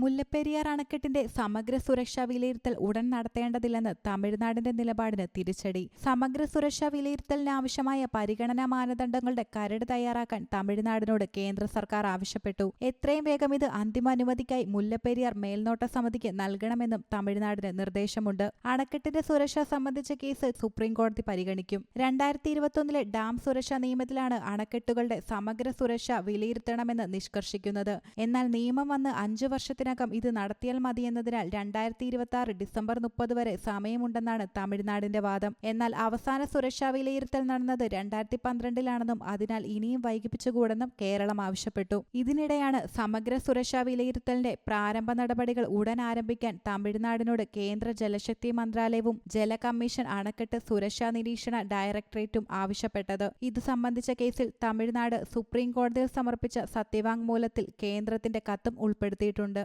മുല്ലപ്പെരിയാർ അണക്കെട്ടിന്റെ സമഗ്ര സുരക്ഷാ വിലയിരുത്തൽ ഉടൻ നടത്തേണ്ടതില്ലെന്ന് തമിഴ്നാടിന്റെ നിലപാടിന് തിരിച്ചടി. സമഗ്ര സുരക്ഷാ വിലയിരുത്തലിന് ആവശ്യമായ പരിഗണനാ മാനദണ്ഡങ്ങളുടെ കരട് തയ്യാറാക്കാൻ തമിഴ്നാടിനോട് കേന്ദ്ര സർക്കാർ ആവശ്യപ്പെട്ടു. എത്രയും വേഗം ഇത് അന്തിമ അനുമതിക്കായി മുല്ലപ്പെരിയാർ മേൽനോട്ട സമിതിക്ക് നൽകണമെന്നും തമിഴ്നാടിന് നിർദ്ദേശമുണ്ട്. അണക്കെട്ടിന്റെ സുരക്ഷ സംബന്ധിച്ച കേസ് സുപ്രീംകോടതി പരിഗണിക്കും. രണ്ടായിരത്തി ഇരുപത്തൊന്നിലെ ഡാം സുരക്ഷാ നിയമത്തിലാണ് അണക്കെട്ടുകളുടെ സമഗ്ര സുരക്ഷ വിലയിരുത്തണമെന്ന് നിഷ്കർഷിക്കുന്നത്. എന്നാൽ നിയമം വന്ന് അഞ്ചു വർഷത്തിനകം ഇത് നടത്തിയാൽ മതിയെന്നതിനാൽ രണ്ടായിരത്തി ഇരുപത്തി ആറ് ഡിസംബർ മുപ്പത് വരെ സമയമുണ്ടെന്നാണ് തമിഴ്നാടിന്റെ വാദം. എന്നാൽ അവസാന സുരക്ഷാ വിലയിരുത്തൽ നടന്നത് രണ്ടായിരത്തി പന്ത്രണ്ടിലാണെന്നും അതിനാൽ ഇനിയും വൈകിപ്പിച്ചുകൂടെന്നും കേരളം ആവശ്യപ്പെട്ടു. ഇതിനിടെയാണ് സമഗ്ര സുരക്ഷാ വിലയിരുത്തലിന്റെ പ്രാരംഭ നടപടികൾ ഉടൻ ആരംഭിക്കാൻ തമിഴ്നാടിനോട് കേന്ദ്ര ജലശക്തി മന്ത്രാലയവും ജല കമ്മീഷൻ അണക്കെട്ട് സുരക്ഷാ നിരീക്ഷണ ഡയറക്ടറേറ്റും ആവശ്യപ്പെട്ടത്. ഇത് സംബന്ധിച്ച കേസിൽ തമിഴ്നാട് സുപ്രീം കോടതിയിൽ സമർപ്പിച്ച സത്യവാങ്മൂലത്തിൽ കേന്ദ്രത്തിന്റെ കത്തും ഉൾപ്പെടുത്തിയിട്ടുണ്ട്.